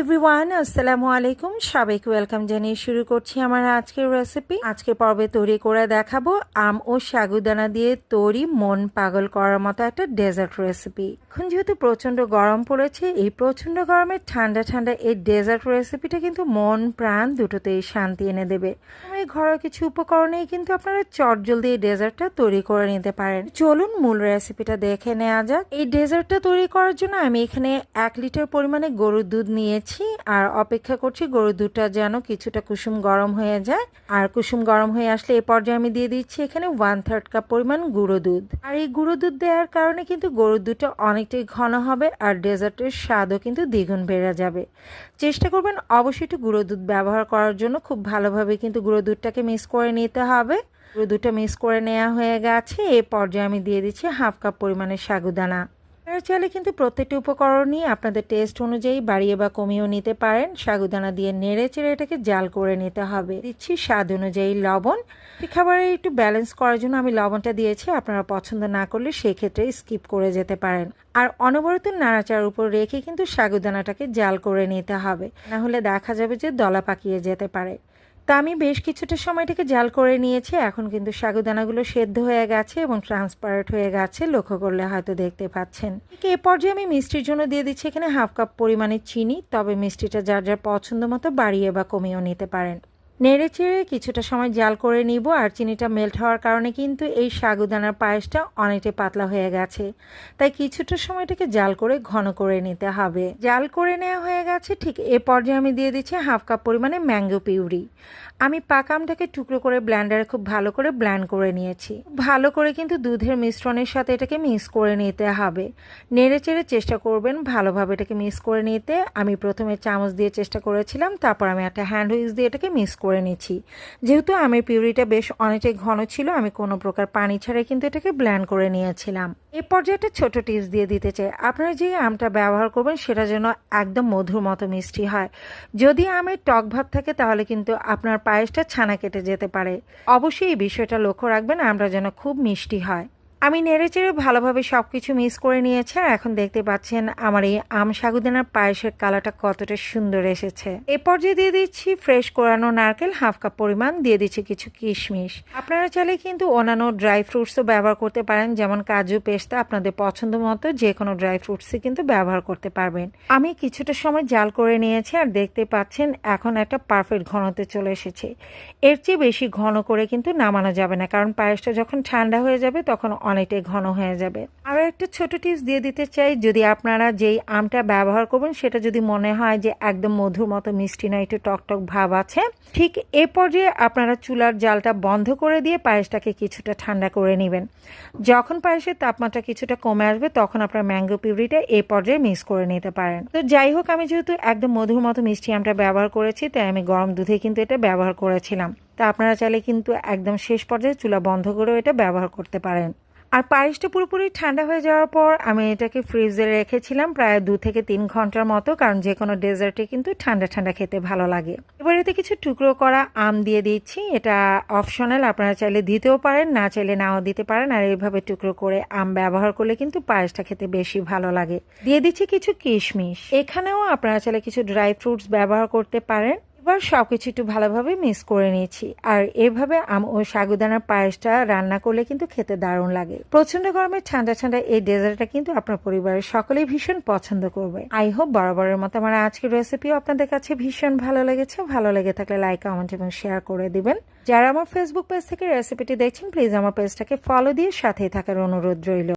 Everyone আসসালামু আলাইকুম। সবাইকে ওয়েলকাম জানিয়ে শুরু করছি আমার আজকের রেসিপি আজকে পর্বে তৈরি করে দেখাবো আম ও সাগুদানা দিয়ে তৈরি মন পাগল করার মতো একটা ডেজার্ট রেসিপি এখন যেহেতু প্রচণ্ড গরম পড়েছে, এই প্রচণ্ড গরমে ঠান্ডা ঠান্ডা এই ডেজার্ট রেসিপিটা কিন্তু মন, প্রাণ দুটোতেই শান্তি এনে দেবে। এই ঘরোয়া কিছু উপকরণেই কিন্তু আপনারা চটজলদি এই ডেজার্টটা তৈরি করে নিতে পারেন। চলুন মূল রেসিপিটা দেখে নেওয়া যাক। এই ডেজার্টটা তৈরি করার জন্য আমি এখানে এক লিটার পরিমাণে গরুর দুধ নিয়েছি। আর অপেক্ষা করছি গরুর দুধটা যেন কিছুটা কুসুম গরম হয়ে যায়। আর কুসুম গরম হয়ে আসলে এ পর্যায়ে আমি দিয়ে দিচ্ছি এখানে ওয়ান থার্ড কাপ পরিমাণ গুঁড়ো দুধ। আর এই গুঁড়ো দুধ দেওয়ার কারণে কিন্তু গরুর দুধটা অনেকটাই ঘন হবে আর ডেজার্টের স্বাদও কিন্তু দ্বিগুণ বেড়ে যাবে। চেষ্টা করবেন অবশ্যই একটু গুঁড়ো দুধ ব্যবহার করার জন্য। খুব ভালোভাবে কিন্তু গুঁড়ো দুধটাকে মিক্স করে নিতে হবে। গুঁড়ো দুধটা মিক্স করে নেওয়া হয়ে গেছে। এ পর্যায়ে আমি দিয়ে দিচ্ছি হাফ কাপ পরিমাণের সাগুদানা। আপনারা চাইলে কিন্তু প্রত্যেকটি উপকরণই আপনাদের টেস্ট অনুযায়ী বাড়িয়ে বা কমিয়েও নিতে পারেন। সাগুদানা দিয়ে নেড়ে চেড়ে এটাকে জাল করে নিতে হবে। দিচ্ছি স্বাদ অনুযায়ী লবণ। এই খাবারে একটু ব্যালেন্স করার জন্য আমি লবণটা দিয়েছি। আপনারা পছন্দ না করলে সেক্ষেত্রে স্কিপ করে যেতে পারেন। আর অনবরত নাড়াচাড়ার উপর রেখে কিন্তু সাগুদানাটাকে জাল করে নিতে হবে। না হলে দেখা যাবে যে দলা পাকিয়ে যেতে পারে। তা আমি বেশ কিছুটা সময়টাকে জাল করে নিয়েছি। এখন কিন্তু সাগুদানাগুলো সেদ্ধ হয়ে গেছে এবং ট্রান্সপারেন্ট হয়ে গেছে, লক্ষ্য করলে হয়তো দেখতে পাচ্ছেন। এ পর্যায়ে আমি মিষ্টির জন্য দিয়ে দিচ্ছি এখানে হাফ কাপ পরিমাণে চিনি, তবে মিষ্টিটা যার যার পছন্দ মতো বাড়িয়ে বা কমিয়েও নিতে পারেন। নেড়ে চেড়ে কিছুটা সময় জাল করে নিব আর চিনিটা মেল্ট হওয়ার কারণে কিন্তু এই সাগুদানার পায়েসটা অনেকটাই পাতলা হয়ে গেছে। তাই কিছুটা সময়টাকে জাল করে ঘন করে নিতে হবে। জাল করে নেওয়া হয়ে গেছে, ঠিক এ পর্যায়ে আমি দিয়ে দিচ্ছি হাফ কাপ পরিমাণে ম্যাঙ্গো পিউরি। আমি পাকামটাকে টুকরো করে ব্ল্যান্ডারে খুব ভালো করে ব্ল্যান্ড করে নিয়েছি। ভালো করে কিন্তু দুধের মিশ্রণের সাথে এটাকে মিক্স করে নিতে হবে। নেড়ে চেড়ে চেষ্টা করবেন ভালোভাবে এটাকে মিক্স করে নিতে। আমি প্রথমে চামচ দিয়ে চেষ্টা করেছিলাম, তারপর আমি একটা হ্যান্ড হুইস দিয়ে এটাকে মিক্স করে নিচ্ছি। যেহেতু আমের পিউরিটা বেশ অনেকটাই ঘন ছিল, আমি কোনো প্রকার পানি ছাড়াই কিন্তু এটাকে ব্ল্যান্ড করে নিয়েছিলাম। এ পর্যায়ে একটা ছোট টিপস দিয়ে দিতে চাই। আপনারা যে আমটা ব্যবহার করবেন, সেটা যেন একদম মধুর মতো মিষ্টি হয়। যদি আমের টক ভাব থাকে, তাহলে কিন্তু আপনার পায়েসটা ছানা কেটে যেতে পারে। অবশ্যই এই বিষয়টা লক্ষ্য রাখবেন আমরা যেন খুব মিষ্টি হয়। আমি নেড়ে চেড়ে ভালোভাবে সব কিছু মিক্স করে নিয়েছি আর এখন দেখতে পাচ্ছেন আমার এই আম সাগুদানার পায়েসের কালারটা কতটা সুন্দর এসেছে। এ পর্যায়ে দিয়ে দিচ্ছি ফ্রেশ কোরানো নারকেল, হাফ কাপ পরিমাণ, দিয়ে দিচ্ছি কিছু কিশমিশ। আপনারা চাইলে কিন্তু অন্যান্য ড্রাই ফ্রুটসও ব্যবহার করতে পারেন, যেমন কাজু, পেস্তা, আপনাদের পছন্দ মতো যে কোনো ড্রাই ফ্রুটসই কিন্তু ব্যবহার করতে পারবেন। আমি কিছুটা সময় জাল করে নিয়েছি আর দেখতে পাচ্ছেন এখন একটা পারফেক্ট ঘনতে চলে এসেছে। এর চেয়ে বেশি ঘন করে কিন্তু নামানো যাবে না, কারণ পায়েসটা যখন ঠান্ডা হয়ে যাবে তখন অনেকটাই ঘন হয়ে যাবে। আরও একটা ছোট টিপস দিয়ে দিতে চাই, যদি আপনারা যেই আমটা ব্যবহার করবেন, সেটা যদি মনে হয় যে একদম মধুর মতো মিষ্টি নয়, একটু টকটক ভাব আছে, ঠিক এ পর্যায়ে আপনারা চুলার জালটা বন্ধ করে দিয়ে পায়েসটাকে কিছুটা ঠান্ডা করে নেবেন। যখন পায়েসের তাপমাত্রা কিছুটা কমে আসবে, তখন আপনার ম্যাঙ্গো পিউরিটা এ পর্যায়ে মিক্স করে নিতে পারেন। তো যাই হোক, আমি যেহেতু একদম মধুর মতো মিষ্টি আমটা ব্যবহার করেছি, তাই আমি গরম দুধে কিন্তু এটা ব্যবহার করেছিলাম। তা আপনারা চাইলে কিন্তু একদম শেষ পর্যায়ে চুলা বন্ধ করেও এটা ব্যবহার করতে পারেন। আর পায়েসটা পুরোপুরি ঠান্ডা হয়ে যাওয়ার পর আমি এটাকে ফ্রিজে রেখেছিলাম প্রায় দু থেকে তিন ঘণ্টার মতো, কারণ যে কোনো ডেজার্টে কিন্তু ঠান্ডা ঠান্ডা খেতে ভালো লাগে। এবার এতে কিছু টুকরো করা আম দিয়ে দিচ্ছি। এটা অপশনাল, আপনারা চাইলে দিতেও পারেন, না চাইলে নাও দিতে পারেন। আর এইভাবে টুকরো করে আম ব্যবহার করলে কিন্তু পায়েসটা খেতে বেশি ভালো লাগে। দিয়ে দিচ্ছি কিছু কিশমিশ। এখানেও আপনারা চাইলে কিছু ড্রাই ফ্রুটস ব্যবহার করতে পারেন। এবার সব কিছু একটু ভালোভাবে মিক্স করে নিয়েছি। আর এভাবে আম ও সাগুদানার পায়েসটা রান্না করলে কিন্তু খেতে দারুণ লাগে। প্রচণ্ড গরমে ঠান্ডা ঠান্ডা এই ডেজার্টটা কিন্তু আপনার পরিবারের সকলেই ভীষণ পছন্দ করবে। আই হোপ বরাবরের মতো আমার আজকের রেসিপিও আপনাদের কাছে ভীষণ ভালো লেগেছে। ভালো লেগে থাকলে লাইক কমেন্ট এবং শেয়ার করে দিবেন। যারা আমার ফেসবুক পেজ থেকে রেসিপিটি দেখছেন প্লিজ আমার পেজটাকে ফলো দিয়ে সাথেই থাকার অনুরোধ রইল।